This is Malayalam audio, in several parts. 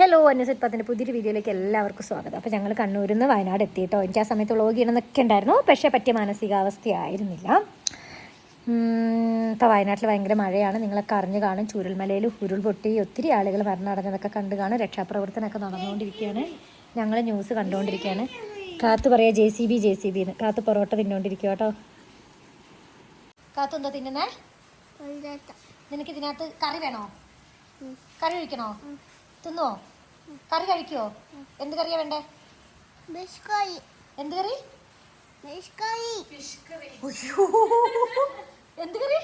ഹലോ അന്യസിപ്പത്തിന്റെ പുതിയൊരു വീഡിയോയിലേക്ക് എല്ലാവർക്കും സ്വാഗതം. അപ്പോൾ ഞങ്ങൾ കണ്ണൂരിൽ നിന്ന് വയനാട് എത്തിയിട്ടോ. എനിക്ക് ആ സമയത്ത് വ്ളോഗ് ചെയ്യണമെന്നൊക്കെ ഉണ്ടായിരുന്നു. പക്ഷേ പറ്റിയ മാനസികാവസ്ഥയായിരുന്നില്ല ഇപ്പോൾ വയനാട്ടിൽ ഭയങ്കര മഴയാണ്. നിങ്ങളൊക്കെ അറിഞ്ഞു കാണും. ചൂരൽമലയിൽ ഉരുൾപൊട്ടി ഒത്തിരി ആളുകൾ മരണമടഞ്ഞതൊക്കെ കണ്ടു കാണും. രക്ഷാപ്രവർത്തനമൊക്കെ നടന്നുകൊണ്ടിരിക്കുകയാണ്. ഞങ്ങൾ ന്യൂസ് കണ്ടുകൊണ്ടിരിക്കുകയാണ്. കാത്തു പറയാം J C B J C bin കാത്തു പൊറോട്ട തിന്നുകൊണ്ടിരിക്കുക കേട്ടോ. കാത്തു എന്താ തിന്നുന്നേ? നിനക്ക് ഇതിനകത്ത് കറി വേണോ? കറി കഴിക്കണോ തിന്നുവോ? കറി കഴിക്കോ എന്ത് കറിയാ വേണ്ടേ? എന്ത് കറി. എന്ത് കറി?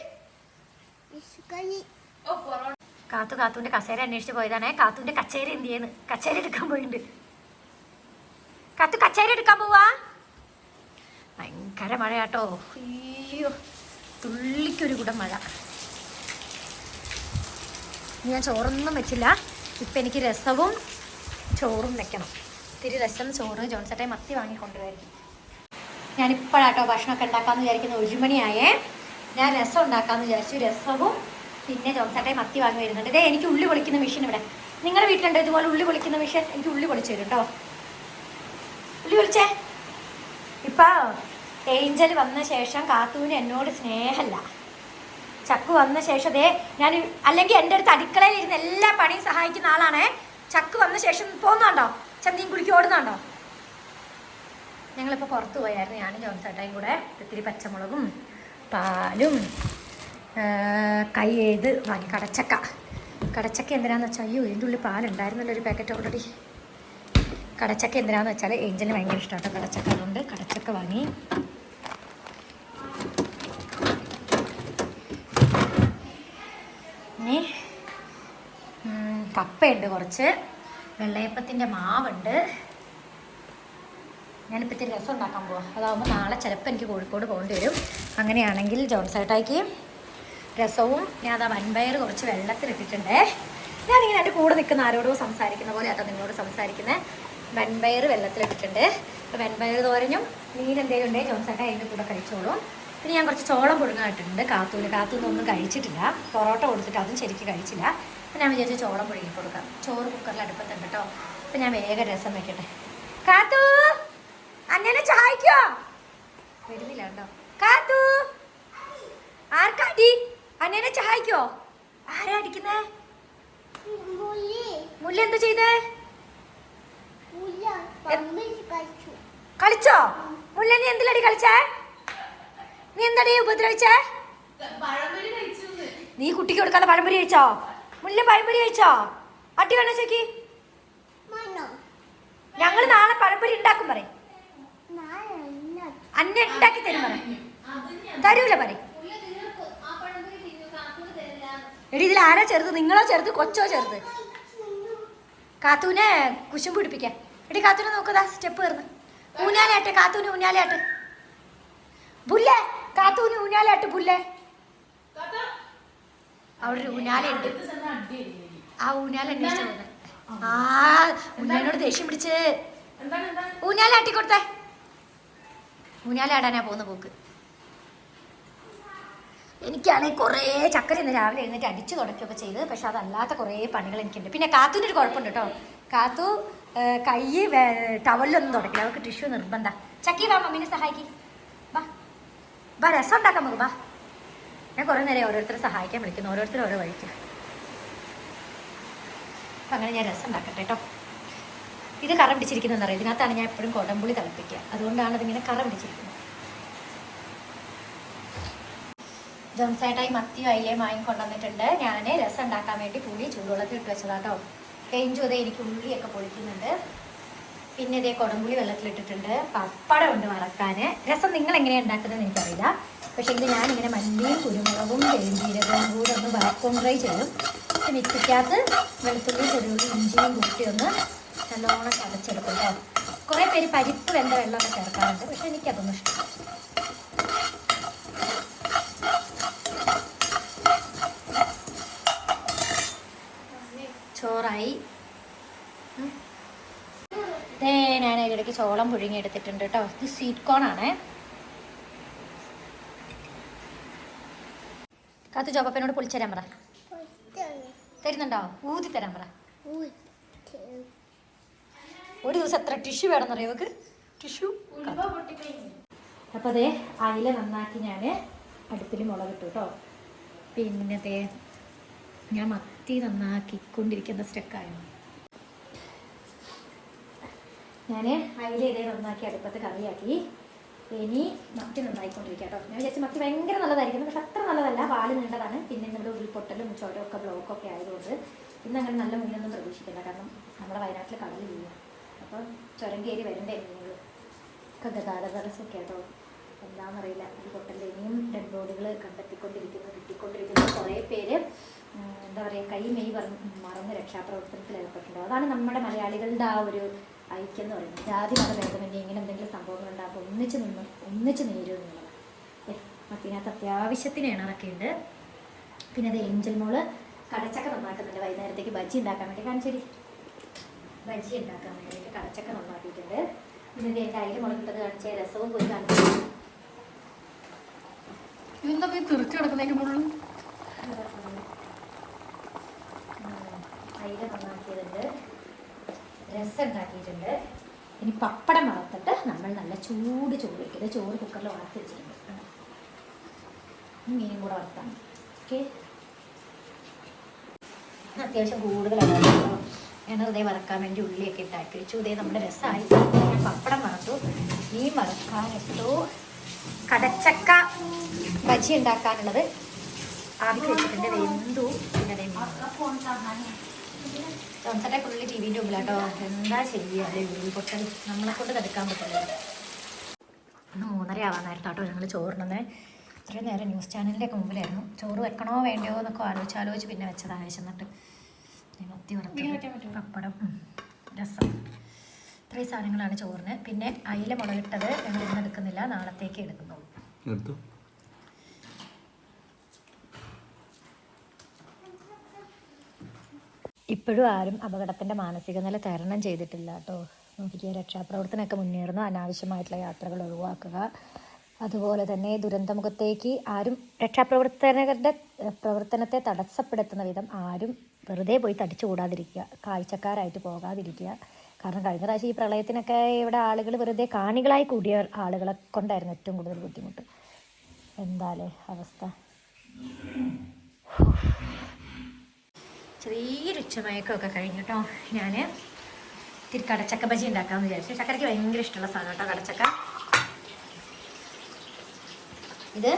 കാത്തു കാത്തുവിന്റെ കസേര അന്വേഷിച്ച് പോയതാണേ. കാത്തുവിന്റെ കച്ചേരി എന്ത് ചെയ്യുന്നു? കച്ചേരി എടുക്കാൻ പോയിട്ടുണ്ട് കാത്തു കച്ചേരി എടുക്കാൻ പോവാ. ഭയങ്കര മഴയാട്ടോ. അയ്യോ തുള്ളിക്കൊരു കുടം മഴ. ഞാൻ ചോറൊന്നും വെച്ചില്ല. ഇപ്പം എനിക്ക് രസവും ചോറും വെക്കണം. ഇത്തിരി രസം ചോറ് ജോൺസട്ടയും മത്തി വാങ്ങിക്കൊണ്ടുവരും ഞാനിപ്പോഴാട്ടോ ഭക്ഷണമൊക്കെ ഉണ്ടാക്കാമെന്ന് വിചാരിക്കുന്ന ഒരു മണിയായേ. ഞാൻ രസം ഉണ്ടാക്കാമെന്ന് വിചാരിച്ചു. രസവും പിന്നെ ജോൺസട്ടയും മത്തി വാങ്ങി വരുന്നുണ്ട്. ഇതേ എനിക്ക് ഉള്ളി പൊളിക്കുന്ന മെഷീൻ ഇവിടെ. നിങ്ങളുടെ വീട്ടിലുണ്ടോ ഇതുപോലെ ഉള്ളി പൊളിക്കുന്ന മെഷീൻ എനിക്ക് ഉള്ളി പൊളിച്ചു തരും കേട്ടോ ഉള്ളി പൊളിച്ചേ. ഇപ്പോൾ ഏഞ്ചൽ വന്ന ശേഷം കാത്തൂന് എന്നോട് സ്നേഹമല്ല ചക്കു വന്ന ശേഷം ദേ ഞാൻ അല്ലെങ്കിൽ എന്റെ അടുത്ത് അടുക്കളയിൽ ഇരുന്ന് എല്ലാ പണിയും സഹായിക്കുന്ന ആളാണേ. ചക്കു വന്ന ശേഷം പോകുന്നുണ്ടോ ചന്തിയും കുടിക്ക് ഓടുന്നുണ്ടോ? ഞങ്ങളിപ്പോൾ പുറത്ത് പോയായിരുന്നു. ഞാനും ജോൺസേട്ടയും കൂടെ ഇത്തിരി പച്ചമുളകും പാലും കൈ എഴുത് വാങ്ങി. കടച്ചക്ക. കടച്ചക്ക എന്തിനാന്ന് വെച്ചാൽ അയ്യോ ഇതിന്റെ ഉള്ളിൽ പാലുണ്ടായിരുന്നല്ലോ ഒരു പാക്കറ്റ് ഓൾറെഡി കടച്ചക്ക എന്തിനാന്ന് വെച്ചാൽ ഏഞ്ചലിന് ഭയങ്കര ഇഷ്ടമാണ് കടച്ചക്ക. അതുകൊണ്ട് കടച്ചക്ക വാങ്ങി. ഇനി കപ്പയുണ്ട് കുറച്ച്. വെള്ളയപ്പത്തിന്റെ മാവുണ്ട്. ഞാനിപ്പോൾ ഇത്തിരി രസം ഉണ്ടാക്കാൻ പോവാം. അതാകുമ്പോൾ നാളെ ചിലപ്പോൾ എനിക്ക് കോഴിക്കോട് പോകേണ്ടി വരും. അങ്ങനെയാണെങ്കിൽ ജോൺസേട്ടായിക്ക് രസവും. ഞാൻ അതാ വൻപയർ കുറച്ച് വെള്ളത്തിലിട്ടിട്ടുണ്ടേ ഞാനിങ്ങനെ എന്റെ കൂടെ നിൽക്കുന്ന ആരോടോ സംസാരിക്കുന്ന പോലെ അതാ നിങ്ങളോട് സംസാരിക്കുന്നത് വൻപയർ വെള്ളത്തിലിട്ടിട്ടുണ്ട് അപ്പോൾ വെൺപയർ തോരഞ്ഞും മീൻ എന്തെങ്കിലും ഉണ്ടെങ്കിൽ ജോൺസേട്ട അതിന്റെ കൂടെ കഴിച്ചോളും. പിന്നെ ഞാൻ കുറച്ച് ചോളം പുഴുങ്ങായിട്ടുണ്ട് കാത്തൂൽ കാത്തൂന്നൊന്നും കഴിച്ചിട്ടില്ല. പൊറോട്ട കൊടുത്തിട്ട് അതും ശരിക്കും കഴിച്ചില്ല. അപ്പം ഞാൻ വിചാരിച്ചു ചോളം പുഴുങ്ങി കൊടുക്കാം. ചോറ് കുക്കറിൽ അടുപ്പത്തുണ്ട് കേട്ടോ അപ്പം ഞാൻ വേഗം രസം വെക്കട്ടെ. കാത്തു! അന്നേനെ ചായക്കോ? വരുന്നില്ല കേട്ടോ. കാത്തു! ആർക്കാടി അന്നേനെ ചായക്കോ? ആരാ അടിക്കുന്നേ? മുല്ലി എന്താ ചെയ്തേ? കളിച്ചോ? മുല്ല നീ എന്തിലടി കളിച്ചേ? നീ എന്തടി ഉപദ്രവിച്ചേ? നീ കുട്ടിക്ക് കൊടുക്കാതെ പഴംപൊരി കഴിച്ചോ? മുല്ല പഴംപൊരി കഴിച്ചോ? അട്ടി വേണോ ചേക്കി ഞങ്ങൾ നാളെ പഴംപൊരി ഉണ്ടാക്കും പറയും. അന്നെ ഉണ്ടാക്കി തരും പറയും. തരൂല പറയും. എടി ഇതിൽ ആരാ ചെറുത്? നിങ്ങളോ ചെറുത്? കൊച്ചോ ചെറുത്? കാത്തൂനെ കുശും പിടിപ്പിക്കാം. എടി കാത്തൂനെ നോക്കതാ സ്റ്റെപ്പ് കയറുന്നു. ഊഞ്ഞാലാട്ടെ കാത്തൂന് ഊഞ്ഞാലാട്ട്. ബുല്ലേ കാത്തൂന് ഊഞ്ഞാലാട്ട് ബുല്ലേ അവിടെ ഒരു ഊഞ്ഞാലുണ്ട് ആ അന്വേഷിച്ചു ഊഞ്ഞാലിനോട് ദേഷ്യം പിടിച്ച്. കൊടുത്തേ ഊനാലാടാനാ പോകുന്ന പോക്ക്. എനിക്കാണെങ്കിൽ കുറേ ചക്കര ഇന്ന് രാവിലെ എഴുന്നേറ്റ് അടിച്ചു തുടക്കുകയൊക്കെ ചെയ്ത് പക്ഷെ അതല്ലാത്ത കുറേ പണികൾ എനിക്കുണ്ട്. പിന്നെ കാത്തുവിന്റെ ഒരു കുഴപ്പമുണ്ട് കേട്ടോ. കാത്തു കൈ ടവലിലൊന്നും തുടക്കില്ല. അവർക്ക് ടിഷ്യൂ നിർബന്ധ. ചക്കി വാ മമ്മീനെ സഹായിക്കി. വാ. വാ രസം ഉണ്ടാക്കാൻ നമുക്ക് വാ. ഞാൻ കുറേ നേരം ഓരോരുത്തരെ സഹായിക്കാൻ വിളിക്കുന്നു ഓരോരുത്തർ ഓരോ വഴിക്ക്. അപ്പം അങ്ങനെ ഞാൻ രസം ഉണ്ടാക്കട്ടെ കേട്ടോ ഇത് കറ പിടിച്ചിരിക്കുന്നതെന്ന് അറിയാം? ഇതിനകത്താണ് ഞാൻ എപ്പോഴും കൊടംപുളി തിളപ്പിക്കുക. അതുകൊണ്ടാണ് അതിങ്ങനെ കറ പിടിച്ചിരിക്കുന്നത്. ജോൺസേട്ടായി മത്തിയും അയിലയും വാങ്ങിക്കൊണ്ടുവന്നിട്ടുണ്ട് ഞാൻ രസം ഉണ്ടാക്കാൻ വേണ്ടി പുളി ചൂടുവെള്ളത്തിൽ ഇട്ട് വെച്ചതാ വെച്ചതാട്ടോ പെയിഞ്ചും അതേ എനിക്ക് ഉള്ളിയൊക്കെ പൊളിക്കുന്നുണ്ട് പിന്നെ ഇതേ കൊടംപുളി വെള്ളത്തിലിട്ടിട്ടുണ്ട്. പപ്പടം ഉണ്ട് വറക്കാൻ രസം നിങ്ങൾ എങ്ങനെയാണ് ഉണ്ടാക്കുന്നത് എനിക്കറിയില്ല. പക്ഷേ ഇത് ഞാനിങ്ങനെ മല്ലിയും കുരുമുളകും പെരുംജീരകവും കൂടെ ഒന്ന് വറക്കും ഫ്രൈ ചെയ്യും. മിക്സിക്കകത്ത് വെളുത്തുള്ളി ചെറിയുള്ളി ഇഞ്ചിയും കൂട്ടി ഒന്ന് നല്ലോണം ചതച്ചെടുക്കും കേട്ടോ കുറേ പേര് പരിപ്പ് വെന്ത വെള്ളമൊക്കെ ചേർക്കാറുണ്ട്. പക്ഷേ എനിക്കതൊന്നും ഇഷ്ടമില്ല. ചോറായി. ഞാൻ അതിലിടയ്ക്ക് ചോളം പുഴുങ്ങിയെടുത്തിട്ടുണ്ട് കേട്ടോ ഇത് സ്വീറ്റ് കോൺ ആണേ. കാത്തു ജോബപ്പനോട് പൊളിച്ചരാൻ പറ. പൊട്ടൽ തരുന്നുണ്ടോ? ഊതി തരാൻ പറ. ഒരു ദിവസം എത്ര ടിഷ്യൂ വേണമെന്നറിയോ അവക്ക് ടിഷ്യൂ അപ്പോൾ അതേ അയില നന്നാക്കി ഞാൻ അടുപ്പിൽ മുളകിട്ടു കേട്ടോ പിന്നെ ദേ ഞാൻ മത്തി നന്നാക്കിക്കൊണ്ടിരിക്കുന്ന സ്റ്റെക്കായിരുന്നു. ഞാൻ അയില ഇതേ നന്നാക്കി അടുപ്പത്ത് കറിയാക്കി. ഇനി മത്തി നന്നായിക്കൊണ്ടിരിക്കുക കേട്ടോ. ഞാൻ വിചാരിച്ചു മത്തി ഭയങ്കര നല്ലതായിരിക്കും. പക്ഷെ അത്ര നല്ലതല്ല. പാൽ നീണ്ടതാണ്. പിന്നെ നമ്മുടെ ഉരുൾപൊട്ടലും ചുരമൊക്കെ ബ്ലോക്കൊക്കെ ആയതുകൊണ്ട് ഇന്ന് അങ്ങനെ നല്ല മീനൊന്നും പ്രതീക്ഷിക്കില്ല. കാരണം നമ്മുടെ വയനാട്ടിൽ കടലില്ല അപ്പം ചുരം കയറി വരണ്ടേ മീനുകൾ ഗതാഗത തടസ്സമൊക്കെ കേട്ടോ എന്താണെന്നറിയില്ല ഉരുൾപൊട്ടലിൽ ഇനിയും ഡെഡ് ബോഡികൾ കണ്ടെത്തിക്കൊണ്ടിരിക്കുന്നു കിട്ടിക്കൊണ്ടിരിക്കുന്നു. കുറേ പേര് എന്താ പറയുക കൈ മെയ് മറന്ന് രക്ഷാപ്രവർത്തനത്തിൽ ഏർപ്പെട്ടിട്ടുണ്ടോ. അതാണ് നമ്മുടെ മലയാളികളുടെ ആ ഒരു ഐക്യം എന്ന് പറയുന്നത്. ജാതി മത ഭേദമന്യേ ഇങ്ങനെ എന്തെങ്കിലും സംഭവങ്ങൾ ഉണ്ടാകുമ്പോൾ ഒന്നിച്ച് നിന്ന് ഒന്നിച്ച് നേരിടും എന്നുള്ളതാണ്. മത്തിനകത്ത് അത്യാവശ്യത്തിന് ഇണറൊക്കെ ഉണ്ട്. പിന്നെ അത് ഏഞ്ചൽ മോൾ കടച്ചക്ക നന്നാക്കുന്നുണ്ട്. വൈകുന്നേരത്തേക്ക് ബജി ഉണ്ടാക്കാൻ വേണ്ടി കാണിച്ചേരി ബജി ഉണ്ടാക്കാൻ വേണ്ടിയിട്ട് കടച്ചക്ക നന്നാക്കിയിട്ടുണ്ട്. പിന്നെ ഇത് എന്റെ അയിൽ മുളകിട്ടത് കാണിച്ച രസവും പോയി കാണിച്ചു. ഇതെന്താ പോയി തെറിച്ച് കിടക്കുന്നതിന്റെ മുകളിൽ അയില നന്നാക്കിയതുണ്ട് രസം ഉണ്ടാക്കിയിട്ടുണ്ട് ഇനി പപ്പടം വറുത്തിട്ട് നമ്മൾ നല്ല ചൂട് ചോറ് വയ്ക്കുക ചോറ് കുക്കറിൽ വറുത്ത് വെച്ചിട്ടുണ്ട്. മീനും കൂടെ വളർത്താം ഓക്കെ അത്യാവശ്യം കൂടുതലാണ്. ഹൃദയം വറക്കാൻ വേണ്ടി ഉള്ളിയൊക്കെ ഇട്ടാക്കി വെച്ചു ഇതേ നമ്മുടെ രസമായി പപ്പടം വറുത്തു. മീൻ വറക്കാനിട്ടു കടച്ചക്ക ബജി ഉണ്ടാക്കാനുള്ളത് വെച്ചിട്ടുണ്ട്. വെന്തു പിന്നെ അതേ മീൻ സംസാരെ ഫുള്ള് ടി വിന്റെ മുമ്പിലാട്ടോ. എന്താ ചെയ്യുക അല്ലേ ഉരുൾപൊട്ടൽ നമ്മളെ കൊണ്ട് തടുക്കാൻ പറ്റില്ല ഇന്ന് മൂന്നര ആവാന്നായിരുന്നു കേട്ടോ ഞങ്ങൾ ചോറിനെ ഇത്രയും നേരം ന്യൂസ് ചാനലിന്റെയൊക്കെ മുമ്പിലായിരുന്നു. ചോറ് വെക്കണോ വേണ്ടയോ എന്നൊക്കെ ആലോചിച്ച് ആലോചിച്ച് പിന്നെ വെച്ചതാണ് ഞാൻ മത്തി വറുത്ത് പപ്പടം രസം. ഇത്രയും സാധനങ്ങളാണ് ചോറിന്. പിന്നെ അയില മുളകിട്ടത് ഞങ്ങൾ ഇന്ന് എടുക്കുന്നില്ല. നാളത്തേക്ക് എടുക്കുന്നുള്ളൂ ഇപ്പോഴും ആരും അപകടത്തിന്റെ മാനസിക നില തരണം ചെയ്തിട്ടില്ല കേട്ടോ. നോക്കിക്കുക രക്ഷാപ്രവർത്തനമൊക്കെ മുന്നേറുന്നു. അനാവശ്യമായിട്ടുള്ള യാത്രകൾ ഒഴിവാക്കുക. അതുപോലെ തന്നെ ദുരന്തമുഖത്തേക്ക് ആരും രക്ഷാപ്രവർത്തകരുടെ പ്രവർത്തനത്തെ തടസ്സപ്പെടുത്തുന്ന വിധം ആരും വെറുതെ പോയി തടിച്ചു കൂടാതിരിക്കുക കാഴ്ചക്കാരായിട്ട് പോകാതിരിക്കുക. കാരണം കഴിഞ്ഞ പ്രാവശ്യം ഈ പ്രളയത്തിനൊക്കെ ഇവിടെ ആളുകൾ വെറുതെ കാണികളായി കൂടിയ ആളുകളെ കൊണ്ടായിരുന്നു ഏറ്റവും കൂടുതൽ ബുദ്ധിമുട്ട്. എന്താലേ അവസ്ഥ? ചെറിയൊരു ഉച്ചമയക്കമൊക്കെ കേട്ടോ. ഞാൻ ഇത്തിരി കടച്ചക്ക ബജി ഉണ്ടാക്കാമെന്ന് വിചാരിച്ചു. ചക്കരയ്ക്ക് ഭയങ്കര ഇഷ്ടമുള്ള സാധനം കേട്ടോ കടച്ചക്ക. ഇത്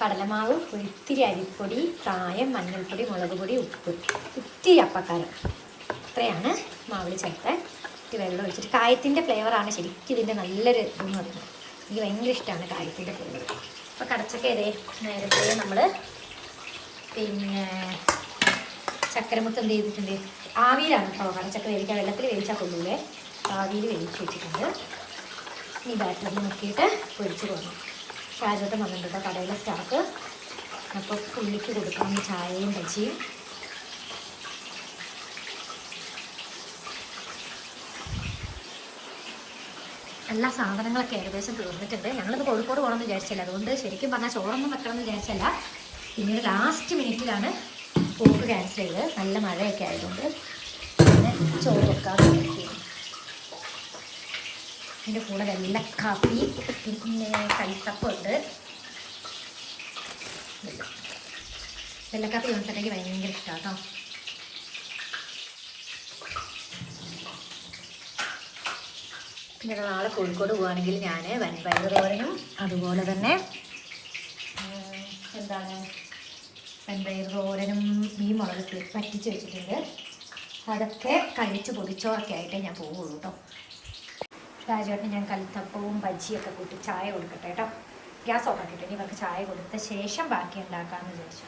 കടലമാവ് ഒത്തിരി അരിപ്പൊടി പ്രായം മഞ്ഞൾപ്പൊടി മുളക് പൊടി ഉപ്പ്. ഒത്തിരി അപ്പക്കാരം. ഇത്രയാണ് മാവിൽ ചേർത്ത്. ഇത്തിരി വെള്ളം ഒഴിച്ചിട്ട് കായത്തിന്റെ ഫ്ലേവറാണ് ശരിക്കും ഇതിന്റെ നല്ലൊരു ഇതെന്ന് പറയുന്നത്. എനിക്ക് ഭയങ്കര ഇഷ്ടമാണ് കായത്തിന്റെ ഫ്ലേവർ അപ്പോൾ കടച്ചക്ക ഇതേ നേരത്തെ നമ്മൾ പിന്നെ ചക്കരമുത്ത് എന്ത് ചെയ്തിട്ടുണ്ട്? ആവിയിലാണ് കേട്ടോ കടച്ചക്ക വേവിക്കാൻ വെള്ളത്തിൽ വേവിച്ചാൽ കൊള്ളൂലേ? ആവിയിൽ വേവിച്ച് വെച്ചിട്ടുണ്ട്. ഈ ബാറ്ററിൽ നോക്കിയിട്ട് പൊരിച്ച് പോകണം ഷാജോട്ടം വന്നിട്ടുണ്ട് കടയിലെ സ്റ്റാഫ്. അപ്പോൾ പുള്ളിക്ക് കൊടുക്കാം ചായയും ബജിയും എല്ലാ സാധനങ്ങളൊക്കെ ഏകദേശം തീർന്നിട്ടുണ്ട്. ഞങ്ങളിത് കോഴിക്കോട് പോകണമെന്ന് വിചാരിച്ചില്ല. അതുകൊണ്ട് ശരിക്കും പറഞ്ഞാൽ ചോറൊന്നും വെക്കണമെന്ന് വിചാരിച്ചല്ല. പിന്നീട് ലാസ്റ്റ് മിനിറ്റിലാണ് പോക്ക് ക്യാൻസൽ ചെയ്ത് നല്ല മഴയൊക്കെ ആയതുകൊണ്ട് പിന്നെ ചോറ് വെക്കാതെ വിചാരിച്ചു കൂടെ നല്ല വെള്ളക്കാപ്പി പിന്നെ കൈത്തപ്പുണ്ട് വെള്ളക്കാപ്പി ചോദിച്ചിട്ടെങ്കിൽ ഭയങ്കര ഇഷ്ടമാണ് കേട്ടോ പിന്നെ നാളെ കോഴിക്കോട് പോവുകയാണെങ്കിൽ ഞാൻ വൻപയർ തോരനും അതുപോലെ തന്നെ എന്താണ്? വൻപയർ തോരനും മീൻ മുളകിട്ട് പറ്റിച്ച് വെച്ചിട്ടുണ്ട്. അതൊക്കെ കഴിച്ച് പൊതിച്ചോറൊക്കെ ആയിട്ടേ ഞാൻ പോവുള്ളൂ കേട്ടോ രാജുവേട്ടന് ഞാൻ കലിത്തപ്പവും ബജിയൊക്കെ കൂട്ടി ചായ കൊടുക്കട്ടെ കേട്ടോ ഗ്യാസ് ഓഫ് ആക്കിയിട്ട് ഇനി ഇവർക്ക് ചായ കൊടുത്ത ശേഷം ബാക്കി ഉണ്ടാക്കാമെന്ന് വിചാരിച്ചു.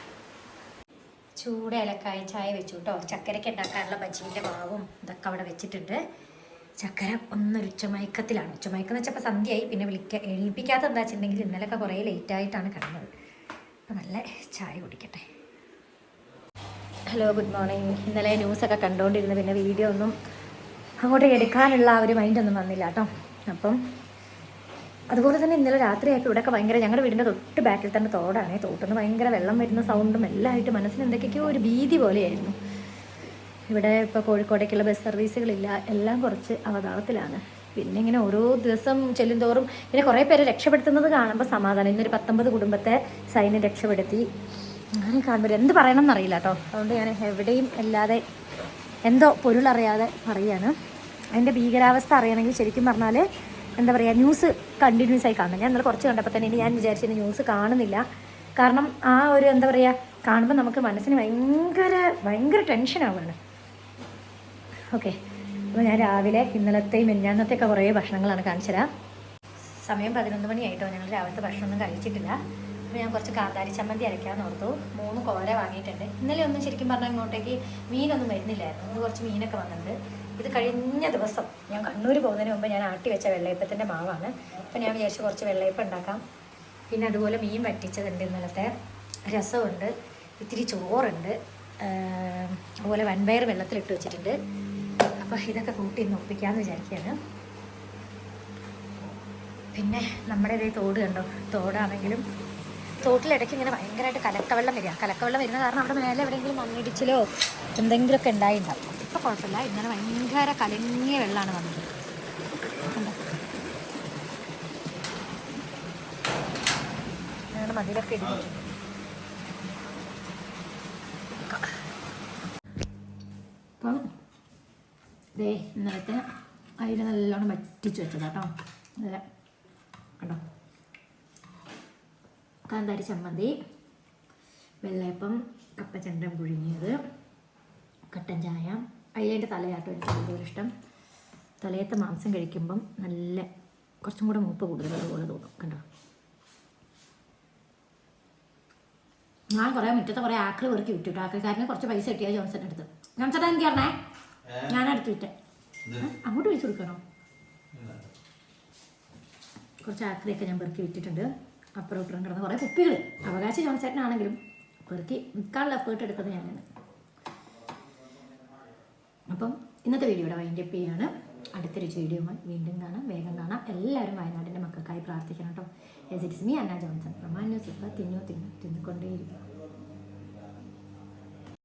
ചൂട് ഏലക്കായ ചായ വെച്ചു കേട്ടോ ചക്കരയ്ക്ക് ഉണ്ടാക്കാനുള്ള ബജീന്റെ മാവും ഇതൊക്കെ അവിടെ വെച്ചിട്ടുണ്ട്. ചക്കര ഒന്നൊരു ഉച്ചമയക്കത്തിലാണ്. ഉച്ചമയക്കം എന്ന് വെച്ചപ്പോൾ സന്ധ്യയായി. പിന്നെ വിളിക്ക എഴുപ്പിക്കാത്ത എന്താ വെച്ചിട്ടുണ്ടെങ്കിൽ ഇന്നലെയൊക്കെ കുറേ ലേറ്റായിട്ടാണ് കിടന്നത്. നല്ല ചായ കുടിക്കട്ടെ. ഹലോ ഗുഡ് മോർണിംഗ് ഇന്നലെ ന്യൂസൊക്കെ കണ്ടുകൊണ്ടിരുന്നു പിന്നെ വീഡിയോ ഒന്നും അങ്ങോട്ട് എടുക്കാനുള്ള ആ ഒരു മൈൻഡൊന്നും വന്നില്ല കേട്ടോ. അപ്പം അതുപോലെ തന്നെ ഇന്നലെ രാത്രിയായപ്പോൾ ഇവിടെയൊക്കെ ഭയങ്കര ഞങ്ങളുടെ വീടിന്റെ തൊട്ട് ബാക്കിൽ തന്നെ തോടാണ്. തോട്ടിൽ നിന്ന് ഭയങ്കര വെള്ളം വരുന്ന സൗണ്ടും എല്ലാം ആയിട്ട് മനസ്സിന് എന്തൊക്കെയൊക്കെയോ ഒരു ഭീതി പോലെയായിരുന്നു. ഇവിടെ ഇപ്പോൾ കോഴിക്കോടേക്കുള്ള ബസ് സർവീസുകളില്ല എല്ലാം കുറച്ച് അവതാളത്തിലാണ്. പിന്നെ ഇങ്ങനെ ഓരോ ദിവസം ചെല്ലുന്തോറും പിന്നെ കുറേ പേരെ രക്ഷപ്പെടുത്തുന്നത് കാണുമ്പോൾ സമാധാനം. ഇന്നൊരു പത്തൊമ്പത് കുടുംബത്തെ സൈന്യം രക്ഷപ്പെടുത്തി. അങ്ങനെ കാണുമ്പോൾ എന്ത് പറയണം എന്നറിയില്ല കേട്ടോ. അതുകൊണ്ട് ഞാൻ എവിടെയും അല്ലാതെ എന്തോ പൊരുളറിയാതെ പറയാണ്. അതിന്റെ ഭീകരാവസ്ഥ അറിയണമെങ്കിൽ ശരിക്കും പറഞ്ഞാൽ എന്താ പറയുക ന്യൂസ് കണ്ടിന്യൂസ് ആയി കാണണം. ഞാൻ കുറച്ച് കണ്ടപ്പോൾ തന്നെ ഇനി ഞാൻ വിചാരിച്ചിരുന്നു ന്യൂസ് കാണുന്നില്ല. കാരണം ആ ഒരു എന്താ പറയുക കാണുമ്പോൾ നമുക്ക് മനസ്സിന് ഭയങ്കര ഭയങ്കര ടെൻഷനാവുകയാണ് ഓക്കെ അപ്പോൾ ഞാൻ രാവിലെ ഇന്നലത്തെയും മെഞ്ഞാന്നത്തെയൊക്കെ കുറേ ഭക്ഷണങ്ങളാണ് കാണിച്ചുതരാം. സമയം പതിനൊന്ന് മണിയായിട്ടോ. ഞങ്ങൾ രാവിലത്തെ ഭക്ഷണമൊന്നും കഴിച്ചിട്ടില്ല. അപ്പോൾ ഞാൻ കുറച്ച് കാന്താരി ചമ്മന്തി അരയ്ക്കാമെന്ന് ഓർത്തു. മൂന്ന് കോര വാങ്ങിയിട്ടുണ്ട്. ഇന്നലെ ഒന്നും ശരിക്കും പറഞ്ഞാൽ ഇങ്ങോട്ടേക്ക് മീനൊന്നും വരുന്നില്ലായിരുന്നു. ഇന്ന് കുറച്ച് മീനൊക്കെ വന്നിട്ടുണ്ട്. ഇത് കഴിഞ്ഞ ദിവസം ഞാൻ കണ്ണൂർ പോകുന്നതിന് മുമ്പ് ഞാൻ ആട്ടി വെച്ച വെള്ളയപ്പത്തിന്റെ മാവാണ്. അപ്പോൾ ഞാൻ വിചാരിച്ച് കുറച്ച് വെള്ളയപ്പം ഉണ്ടാക്കാം. പിന്നെ അതുപോലെ മീൻ വറ്റിച്ചതുണ്ട് ഇന്നലത്തെ. രസമുണ്ട്. ഇത്തിരി ചോറുണ്ട്. അതുപോലെ വൻപയർ വെള്ളത്തിലിട്ട് വെച്ചിട്ടുണ്ട്. അപ്പോൾ ഇതൊക്കെ കൂട്ടി ഇന്ന് ഒപ്പിക്കാമെന്ന് വിചാരിക്കുകയാണ് പിന്നെ നമ്മുടെ ഇതേ തോട് കണ്ടോ? തോടാണെങ്കിലും തോട്ടിലിടയ്ക്ക് ഇങ്ങനെ ഭയങ്കരമായിട്ട് കലക്കവെള്ളം വരിക. കലക്കവെള്ളം വരുന്ന കാരണം അവിടെ മേലെ എവിടെയെങ്കിലും മണ്ണിടിച്ചിലോ എന്തെങ്കിലുമൊക്കെ ഉണ്ടായിട്ടുണ്ടാവും ഇപ്പോൾ കുഴപ്പമില്ല. ഇങ്ങനെ ഭയങ്കര കലങ്ങിയ വെള്ളമാണ് വന്നത്. മതിലൊക്കെ ഇടിഞ്ഞിട്ടുണ്ട് ദേ ഇന്നലത്തെ അതിൽ നല്ലോണം വറ്റിച്ച് വെച്ചതാ കേട്ടോ നല്ല കണ്ടോ? കാന്താരി ചമ്മന്തി വെള്ളയപ്പം കപ്പച്ചണ്ടം പുഴുങ്ങിയത് കട്ടൻ ചായ. അയിലേന്റെ തലയാട്ടോ എനിക്ക് കൂടുതൽ ഇഷ്ടം. തലയത്തെ മാംസം കഴിക്കുമ്പം നല്ല കുറച്ചും കൂടെ മൂപ്പ് കൂടുതലുള്ളതുപോലെ തോന്നും കണ്ടോ? ഞാൻ കുറേ മുറ്റത്തെ കുറേ ആക്രി പെറുക്കി വിട്ടിട്ടു ആക്രിക്കാരന് കുറച്ച് പൈസ കിട്ടിയ ജോൺസൺ അടുത്ത്. ജോൺസൺ എനിക്ക് പറഞ്ഞേ? ഞാൻ അടുത്ത് വിട്ടെ അങ്ങോട്ട് വെച്ച് കൊടുക്കണോ? കുറച്ച് ആക്രിയൊക്കെ ഞാൻ പെറുക്കി വിറ്റിട്ടുണ്ട്. അപ്പുറം ഇപ്പുറം കിടന്ന് കുറേ കുപ്പികൾ അവകാശ ജോൺസേട്ടനാണെങ്കിലും പെറുക്കി നിൽക്കാനുള്ള എഫേർട്ട് എടുക്കുന്നത് ഞാനാണ്. അപ്പം ഇന്നത്തെ വീഡിയോയുടെ വൈൻഡപ്പ് ചെയ്യാണ്. അടുത്തൊരു വീഡിയോ വീണ്ടും കാണാം. വേഗം കാണാം. എല്ലാവരും വയനാടിന്റെ മക്കൾക്കായി പ്രാർത്ഥിക്കണം കേട്ടോ. Yes it's me Anna Johnson. പ്രമാ news ഇപ്പോൾ തിന്നു തിന്നു തിന്നുകൊണ്ടേയിരിക്കും